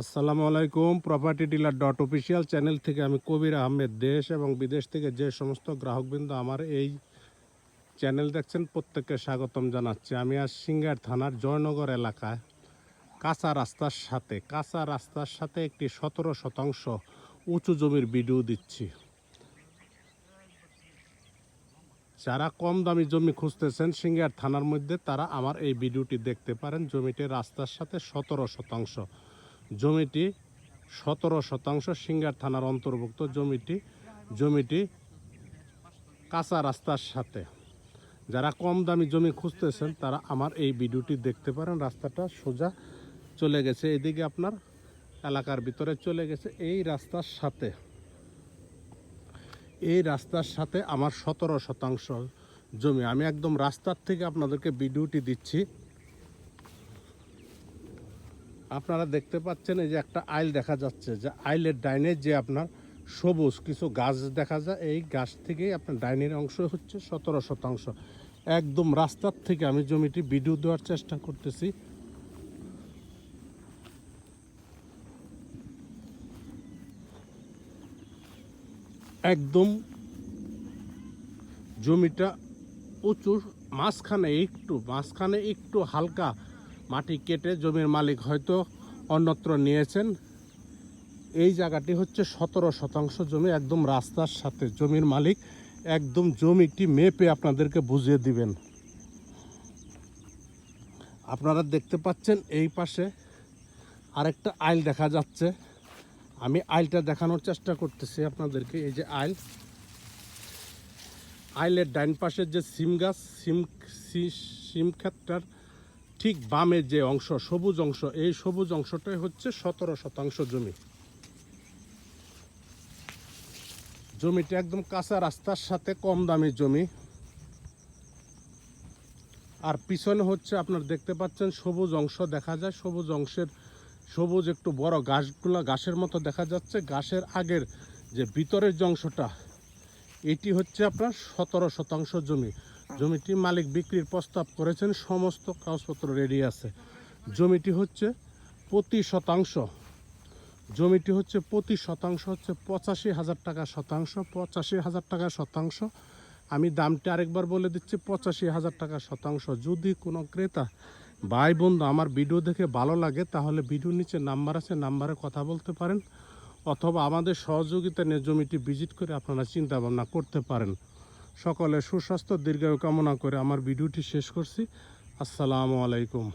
আসসালামু আলাইকুম property dealer dot official channel থেকে আমি কবির আহমেদ। দেশ এবং বিদেশ থেকে যে সমস্ত গ্রাহকবৃন্দ আমার এই চ্যানেল দেখছেন, প্রত্যেককে স্বাগতম জানাচ্ছি। আমি আজ সিঙ্গার থানার জয়নগর এলাকায় কাঁচা রাস্তার সাথে, কাঁচা রাস্তার সাথে একটি সতেরো শতাংশ উঁচু জমির ভিডিও দিচ্ছি। যারা কম দামি জমি খুঁজতেছেন সিঙ্গার থানার মধ্যে, তারা আমার এই ভিডিওটি দেখতে পারেন। জমিটি রাস্তার সাথে সতেরো শতাংশ জমিটি সতেরো শতাংশ সিঙ্গার থানার অন্তর্ভুক্ত। জমিটি জমিটি কাঁচা রাস্তার সাথে। যারা কম দামি জমি খুঁজতেছেন, তারা আমার এই ভিডিওটি দেখতে পারেন। রাস্তাটা সোজা চলে গেছে। এদিকে আপনার এলাকার ভিতরে চলে গেছে এই রাস্তার সাথে। এই রাস্তার সাথে আমার সতেরো শতাংশ জমি। আমি একদম রাস্তার থেকে আপনাদেরকে ভিডিওটি দিচ্ছি। আপনারা দেখতে পাচ্ছেন এই যে একটা আইল দেখা যাচ্ছে, যে আইলের ডাইনে যে আপনার সবুজ কিছু গাছ দেখা যায়, এই গাছ থেকেই আপনার ডাইনের অংশ হচ্ছে সতেরো শতাংশ। একদম রাস্তার থেকে আমি জমিটি ভিডিও দেওয়ার চেষ্টা করতেছি। একদম জমিটা উঁচু মাঝখানে একটু মাঝখানে একটু হালকা মাটি কেটে জমির মালিক হয়তো অন্যত্র নিয়েছেন। এই জায়গাটি হচ্ছে সতেরো শতাংশ জমি, একদম রাস্তার সাথে জমির মালিক। একদম জমিটি মেপে আপনাদেরকে বুঝিয়ে দিবেন। আপনারা দেখতে পাচ্ছেন এই পাশে আরেকটা আইল দেখা যাচ্ছে। আমি আইলটা দেখানোর চেষ্টা করতেছি আপনাদেরকে, এই যে আইল। আইলের ডাইন পাশের যে সিম গাছ, সিম সিম ক্ষেতটার ঠিক বামের যে অংশ, সবুজ অংশ, এই সবুজ অংশটাই হচ্ছে সতেরো শতাংশ জমি। জমিটা একদম কাঁচা রাস্তার সাথে কম দামি জমি। আর পিছনে হচ্ছে আপনার দেখতে পাচ্ছেন সবুজ অংশ দেখা যায়। সবুজ অংশের, সবুজ একটু বড় ঘাসগুলো ঘাসের মতো দেখা যাচ্ছে। গাছের আগের যে ভিতরের যে অংশটা, এটি হচ্ছে আপনার সতেরো শতাংশ জমি। জমিটি মালিক বিক্রির প্রস্তাব করেছেন, সমস্ত কাগজপত্র রেডি আছে। জমিটি হচ্ছে প্রতি শতাংশ। জমিটি হচ্ছে প্রতি শতাংশ হচ্ছে পঁচাশি হাজার টাকা শতাংশ, পঁচাশি হাজার টাকা শতাংশ। আমি দামটি আরেকবার বলে দিচ্ছি, পঁচাশি হাজার টাকা শতাংশ। যদি কোনো ক্রেতা, ভাই, বন্ধু আমার ভিডিও দেখে ভালো লাগে, তাহলে ভিডিও নিচে নাম্বার আছে, নাম্বারে কথা বলতে পারেন। অথবা আমাদের সহযোগিতা নিয়ে জমিটি ভিজিট করে আপনারা চিন্তা ভাবনা করতে পারেন। সকলে সুস্বাস্থ্য দীর্ঘায়ু কামনা করে আমার ভিডিওটি শেষ করছি। আসসালামু আলাইকুম।